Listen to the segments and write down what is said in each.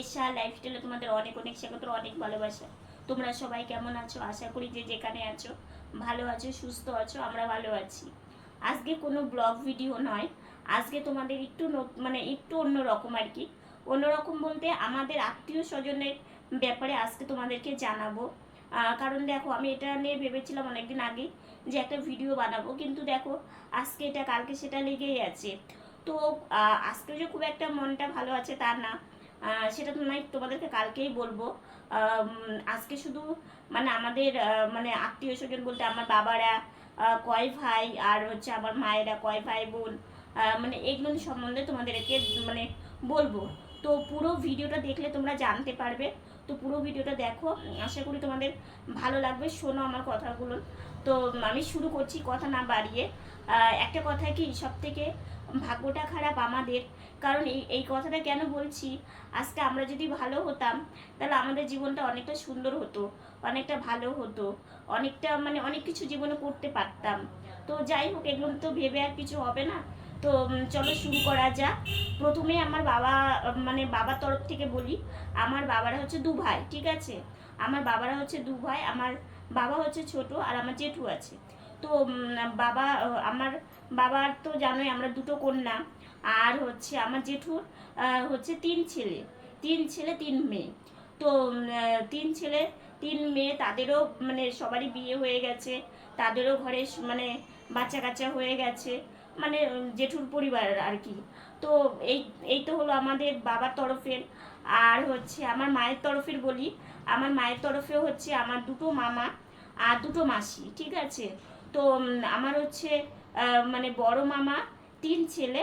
এশা লাইফস্টাইলে তোমাদের অনেক অনেক স্বাগত, অনেক ভালোবাসা। তোমরা সবাই কেমন আছো? আশা করি যে যেখানে আছো, ভালো আছো, সুস্থ আছো, আমরা ভালো আছি। আজকে কোনো ব্লগ ভিডিও নয়। আজকে তোমাদের একটু মানে একটু অন্যরকম আর কি। অন্যরকম বলতে আমাদের আত্মীয় স্বজনের ব্যাপারে আজকে তোমাদেরকে জানাব। কারণ দেখো, আমি এটা নিয়ে ভেবেছিলাম অনেকদিন আগে যে একটা ভিডিও বানাবো, কিন্তু দেখো, আজকে এটা কালকে সেটা লেগেই আছে। তো আজকে যে খুব একটা মনটা ভালো আছে তা না। সেটা তো নয় তোমাদেরকে কালকেই বলব। আজকে শুধু মানে আমাদের মানে আত্মীয় স্বজন বলতে আমার বাবারা কয় ভাই, আর হচ্ছে আমার মায়েরা, কয় ভাই বোন মানে এগুলো সম্বন্ধে তোমাদেরকে মানে বলব। তো পুরো ভিডিওটা দেখলে তোমরা জানতে পারবে। তো পুরো ভিডিওটা দেখো। আশা করি তোমাদের ভালো লাগবে। শোনো আমার কথাগুলো। তো আমি শুরু করছি কথা না বাড়িয়ে। একটা কথা কি সব থেকে ভাগ্যটা খারাপ আমাদের। কারণ এই এই কথাটা কেন বলছি? আজকে আমরা যদি ভালো হতাম, তাহলে আমাদের জীবনটা অনেকটা সুন্দর হতো, অনেকটা ভালো হতো, অনেকটা মানে অনেক কিছু জীবনে করতে পারতাম। তো যাই হোক, এগুলো তো ভেবে আর কিছু হবে না। তো চলো শুরু করা যাক। প্রথমে আমার বাবা মানে বাবার তরফ থেকে বলি, আমার বাবারা হচ্ছে দু ভাই, ঠিক আছে? আমার বাবারা হচ্ছে দু ভাই, আমার বাবা হচ্ছে ছোট আর আমার জেঠু আছে। তো বাবা আমার বাবার তো জানোই আমরা দুটো কন্যা। আর হচ্ছে আমার জেঠুর হচ্ছে তিন ছেলে। তিন ছেলে, তিন মেয়ে। তো তিন ছেলে, তিন মেয়ে, তাদেরও মানে সবারই বিয়ে হয়ে গেছে। তাদেরও ঘরে মানে বাচ্চা কাচ্চা হয়ে গেছে। মানে জেঠুর পরিবার আর কি। তো, এই এই তো হলো আমাদের বাবার তরফের। আর হচ্ছে আমার মায়ের তরফের বলি, আমার মায়ের তরফে হচ্ছে আমার দুটো মামা আর দুটো মাসি, ঠিক আছে? তো আমার হচ্ছে মানে বড় মামা তিন ছেলে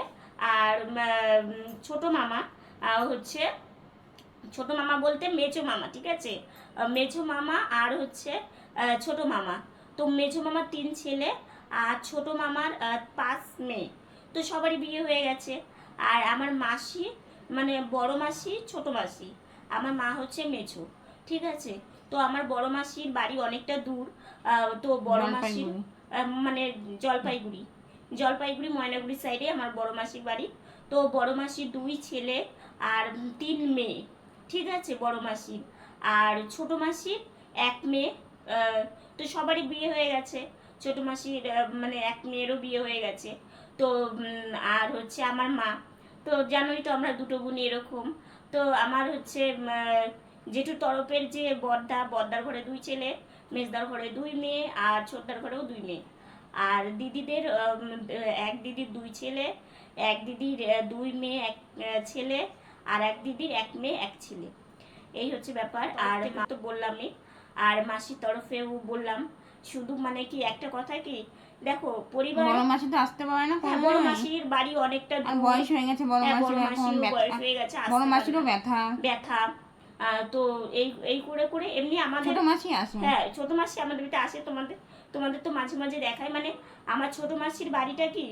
আর ছোট মামা হচ্ছে ছোট মামা বলতে মেজো মামা ঠিক আছে? মেজো মামা আর হচ্ছে ছোট মামা। তো মেজো মামার তিন ছেলে আর ছোট মামার পাঁচ মেয়ে। তো সবারই বিয়ে হয়ে গেছে। আর আমার মাসি মানে বড় মাসি ছোট মাসি। আমার মা হচ্ছে মেজো ঠিক আছে? তো আমার বড় মাসির বাড়ি অনেকটা দূর। আহ, তো বড় মাসির মানে জলপাইগুড়ি। জলপাইগুড়ি, ময়নাগুড়ি সাইডে আমার বড় মাসির বাড়ি। তো বড় মাসির দুই ছেলে আর তিন মেয়ে, ঠিক আছে? বড় মাসির। আর ছোট মাসির এক মেয়ে তো সবারই বিয়ে হয়ে গেছে। ছোট মাসির মানে এক মেয়েরও বিয়ে হয়ে গেছে। তো আর হচ্ছে আমার মা। তো জানোই তো আমরা দুটো বোন এরকম। তো আমার হচ্ছে জেঠুর তরফের যে বর্দা, বর্দার ঘরে দুই ছেলে মেজদার ঘরে দুই মেয়ে আর ছোটদার ঘরেও দুই মেয়ে। আর দিদিদের এক দিদির দুই ছেলে এক দিদির দুই মেয়ে এক ছেলে আর এক দিদির এক মেয়ে এক ছেলে। এই হচ্ছে ব্যাপার। আর তো বললামই। আর মাসির তরফেও বললাম শুধু মানে কি একটা কথা কি? দেখো পরিবার বড় মাসি তো আসতে পারে না হ্যাঁ, কোনো বড় মাসির বাড়ি অনেকটা বয়স হয়ে গেছে বড় হ্যাঁ, মাসির এখন বয়স ব্যথা। হয়ে বড় মাসিরও ব্যথা। ব্যথা। তো এই এই করে করে এমনি আমাদের ছোট মাসি আসে। হ্যাঁ ছোট মাসি আমাদের বাড়িতে আসে তোমাদের তোমাদের তো মাঝে মাঝে দেখায়। মানে আমার ছোট মাসির বাড়িটা কি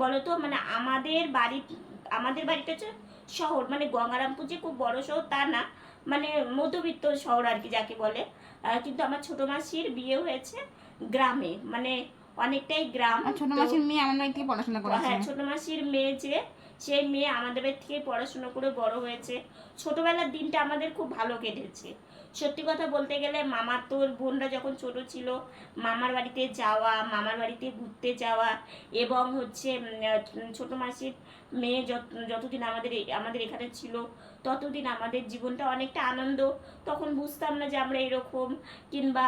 বলো তো মানে আমাদের বাড়ি আমাদের বাড়িটা হচ্ছে শহর। মানে গঙ্গারামপুর যে খুব বড় শহর তা না। মানে মধ্যবিত্ত শহর আর কি যাকে বলে। কিন্তু আমার ছোট মাসির বিয়ে হয়েছে গ্রামে। মানে অনেকটাই গ্রাম। ছোট মাসির মেয়ে আমার পড়াশোনা করেছে হ্যাঁ ছোট মাসির মেয়ে যে সেই মেয়ে আমাদের থেকে পড়াশুনো করে বড় হয়েছে, ছোটবেলার দিনটা আমাদের খুব ভালো কেটেছে। সত্যি কথা বলতে গেলে মামার তোর বোনরা যখন ছোট ছিল, মামার বাড়িতে যাওয়া, মামার বাড়িতে ঘুরতে যাওয়া এবং হচ্ছে ছোট মাসির মেয়ে যত- যতদিন আমাদের আমাদের এখানে ছিল ততদিন আমাদের জীবনটা অনেকটা আনন্দ। তখন বুঝতাম না যে আমরা এরকম কিংবা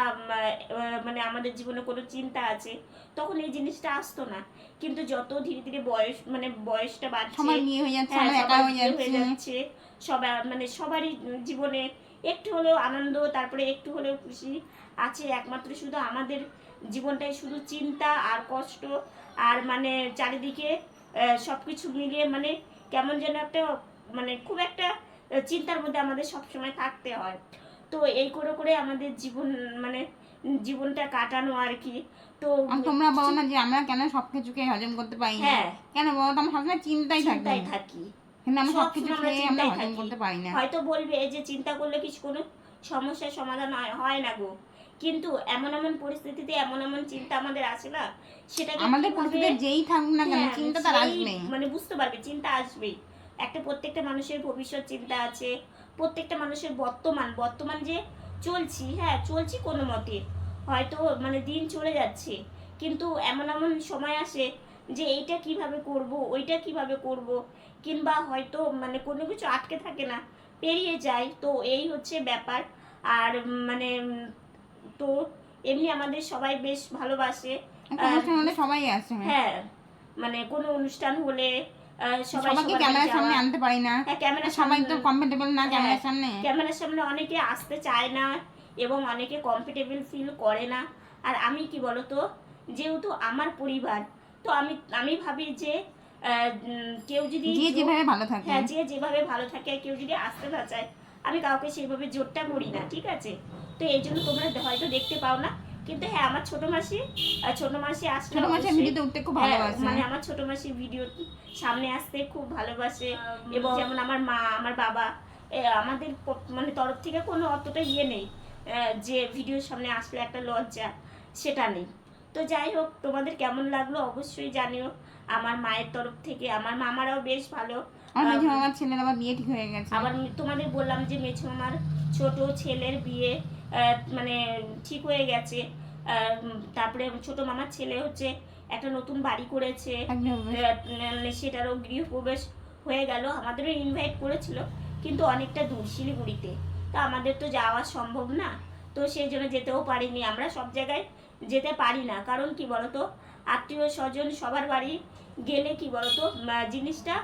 মানে আমাদের জীবনে কোনো চিন্তা আছে। তখন এই জিনিসটা আসতো না। কিন্তু যত ধীরে ধীরে বয়স মানে বয়সটা বাড়ছে সবার হয়ে হ্যাঁ, হয়ে হয়ে যাচ্ছি। যাচ্ছে। সবার মানে সবারই জীবনে একটু হলেও আনন্দ তারপরে একটু হলেও খুশি আছে। একমাত্র শুধু আমাদের জীবনটাই শুধু চিন্তা আর কষ্ট আর মানে চারিদিকে সব কিছু মিলিয়ে মানে কেমন যেন একটা মানে খুব একটা চিন্তার মধ্যে আমাদের সবসময় থাকতে হয়। তো এই করে করে আমাদের জীবন মানে জীবনটা কাটানো আর কি। তো তোমরা বলো না যে আমরা কেন সবকিছুকে হজম করতে পারি না? হ্যাঁ। কেন বলো তো? আমরা সবসময় চিন্তাই থাকি। থাকি। কিন্তু আমরা সব সবকিছু আমরা খেয়ে আমরা চিন্তায় হজম করতে পারি না? হয়তো বলবে যে চিন্তা করলে কিছু কোনো সমস্যার সমাধান হয়- হয় না গো। কিন্তু এমন এমন পরিস্থিতিতে এমন এমন চিন্তা আমাদের আসে না সেটা আমাদের পরিস্থিতি যেই থাকুক না কেন হ্যাঁ, চিন্তা তার আসবে মানে বুঝতে পারবে চিন্তা আসবেই। একটা প্রত্যেকটা মানুষের ভবিষ্যৎ চিন্তা আছে প্রত্যেকটা মানুষের বর্তমান বর্তমান যে চলছি হ্যাঁ চলছি কোনো মতে। হয়তো মানে দিন চলে যাচ্ছে কিন্তু এমন এমন সময় আসে যে এইটা কীভাবে করব ওইটা কীভাবে করব কিংবা হয়তো মানে কোনো কিছু আটকে থাকে না পেরিয়ে যায়। তো এই হচ্ছে ব্যাপার। আর মানে তো এমনি আমাদের সবাই বেশ ভালোবাসে। আসে হ্যাঁ মানে কোনো অনুষ্ঠান হলে সবাইকে ক্যামেরার সামনে আনতে পারি না। হ্যাঁ ক্যামেরার সবাই তো কমফোর্টেবল না ক্যামেরার হ্যাঁ। সামনে। ক্যামেরার সামনে অনেকে আসতে চায় না এবং অনেকে কমফোর্টেবল ফিল করে না। আর আমি কি বলতো যেহেতু আমার পরিবার তো আমি আমি ভাবি যে কেউ যদি যে যেভাবে ভালো থাকে। হ্যাঁ যে যেভাবে ভালো থাকে কেউ যদি আসতে না চায় আমি কাউকে সেইভাবে জোরটা করি না ঠিক আছে? তো এই জন্য তোমরা হয়তো দেখতে পাও না। কিন্তু হ্যাঁ আমার ছোট মাসি ছোট মাসি আসলে ছোট অবশ্যই- ভিডিওতে উঠতে খুব হ্যাঁ, ভালোবাসে। মানে আমার ছোট মাসি ভিডিও সামনে আসতে খুব ভালোবাসে। এবং যেমন আমার মা আমার বাবা আমাদের মানে তরফ থেকে কোনো অতটা ইয়ে নেই যে ভিডিওর সামনে আসলে একটা লজ্জা সেটা নেই। তো যাই হোক তোমাদের কেমন লাগল অবশ্যই জানিও। আমার মায়ের তরফ থেকে আমার মামারাও বেশ ভালো। আমার মেঝে মামার ছেলের আবার বিয়ে ঠিক হয়ে গেছে। আবার তোমাদের বললাম যে মেছো আমার ছোট ছেলের বিয়ে মানে ঠিক হয়ে গেছে। তারপরে ছোট মামার ছেলে হচ্ছে একটা নতুন বাড়ি করেছে। মানে সেটারও গৃহপ্রবেশ হয়ে গেল। আমাদেরও ইনভাইট করেছিল কিন্তু অনেকটা দূর শিলিগুড়িতে। তো আমাদের তো যাওয়া সম্ভব না। তো সেই জন্য যেতেও পারিনি। আমরা সব জায়গায় যেতে পারি না। কারণ কি বলতো? আত্মীয় স্বজন সবার বাড়ি গেলে কি বলতো? জিনিসটা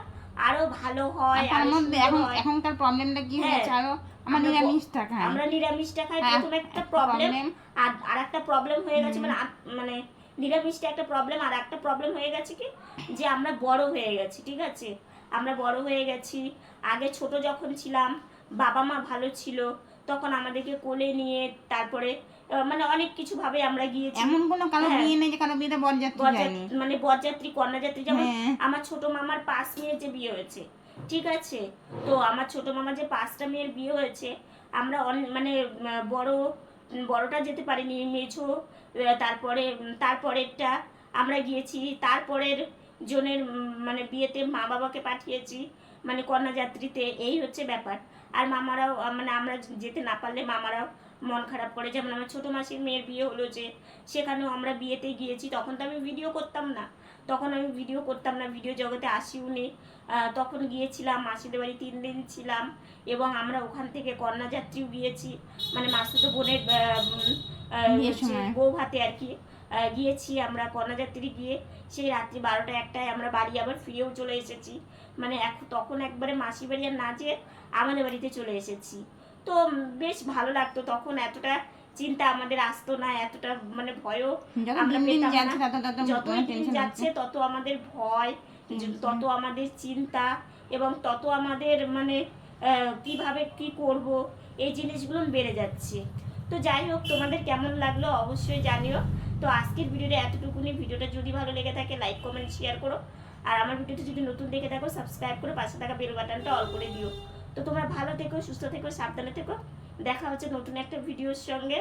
আরও ভালো হয় সুন্দর এখন এখনকার প্রবলেমটা কি হ্যাঁ। হয়েছে আরও? আমার আমরা নিরামিষটা খাই আমরা নিরামিষটা খাই হ্যাঁ, প্রথম একটা প্রবলেম প্রবলেম আর আর একটা প্রবলেম হয়ে গেছে মানে মানে নিরামিষটা একটা প্রবলেম আর একটা প্রবলেম হয়ে গেছে কি? যে আমরা বড় হয়ে গেছি ঠিক আছে? আমরা বড় হয়ে গেছি। আগে ছোট যখন ছিলাম বাবা মা ভালো ছিল তখন আমাদেরকে কোলে নিয়ে তারপরে মানে অনেক কিছু ভাবে আমরা গিয়েছি। এমন কোনো কারও হ্যাঁ। বিয়ে নেই যে কারও বিয়েতে বরযাত্রী যায়নি? মানে বরযাত্রী কন্যাযাত্রী যেমন হ্যাঁ। আমার ছোট মামার পাঁচ মেয়ের যে বিয়ে হয়েছে ঠিক আছে? তো আমার ছোট মামার যে পাঁচটা মেয়ের বিয়ে হয়েছে আমরা মানে বড় বড়টা যেতে পারিনি মেঝো তারপরে তারপরেরটা আমরা গিয়েছি তারপরের জনের মানে বিয়েতে মা বাবাকে পাঠিয়েছি। মানে কন্যাযাত্রীতে এই হচ্ছে ব্যাপার। আর মামারাও মানে আমরা যেতে না পারলে মামারাও মন খারাপ করে। যেমন আমার ছোটো মাসির মেয়ের বিয়ে হলো যে, সেখানেও আমরা বিয়েতে গিয়েছি, তখন তো আমি ভিডিও করতাম না। তখন আমি ভিডিও করতাম না ভিডিও জগতে আসিও নি। আহ, তখন গিয়েছিলাম মাসিদের বাড়ি তিন দিন ছিলাম এবং আমরা ওখান থেকে কন্যাযাত্রীও গিয়েছি। মানে মাসুতো বোনের। বউ ভাতে আর কি। গিয়েছি আমরা কন্যাযাত্রী গিয়ে সেই রাত্রি বারোটা একটায় আমরা বাড়ি আবার ফিরেও চলে এসেছি। মানে এক তখন একবারে মাসি বাড়ি আর না যেয়ে আমাদের বাড়িতে চলে এসেছি। তো বেশ ভালো লাগতো তখন এতটা চিন্তা আমাদের আসতো না এতটা মানে ভয়ও আমরা দিন পেতাম না। যাচ্ছে তত আমাদের ভয় তত আমাদের চিন্তা এবং তত আমাদের মানে কীভাবে কি করব এই জিনিসগুলো বেড়ে যাচ্ছে। তো যাই হোক তোমাদের কেমন লাগল অবশ্যই জানিও। তো আজকের ভিডিওটা এতটুকুনি। ভিডিওটা যদি ভালো লেগে থাকে লাইক কমেন্ট শেয়ার করো। আর আমার ভিডিওটা যদি নতুন দেখে থাকো সাবস্ক্রাইব করে পাশে থাকা বেল বাটনটা অল করে দিও। তো তোমরা ভালো থেকো সুস্থ থেকো সাবধানে থেকো। দেখা হচ্ছে নতুন একটা ভিডিওর সঙ্গে।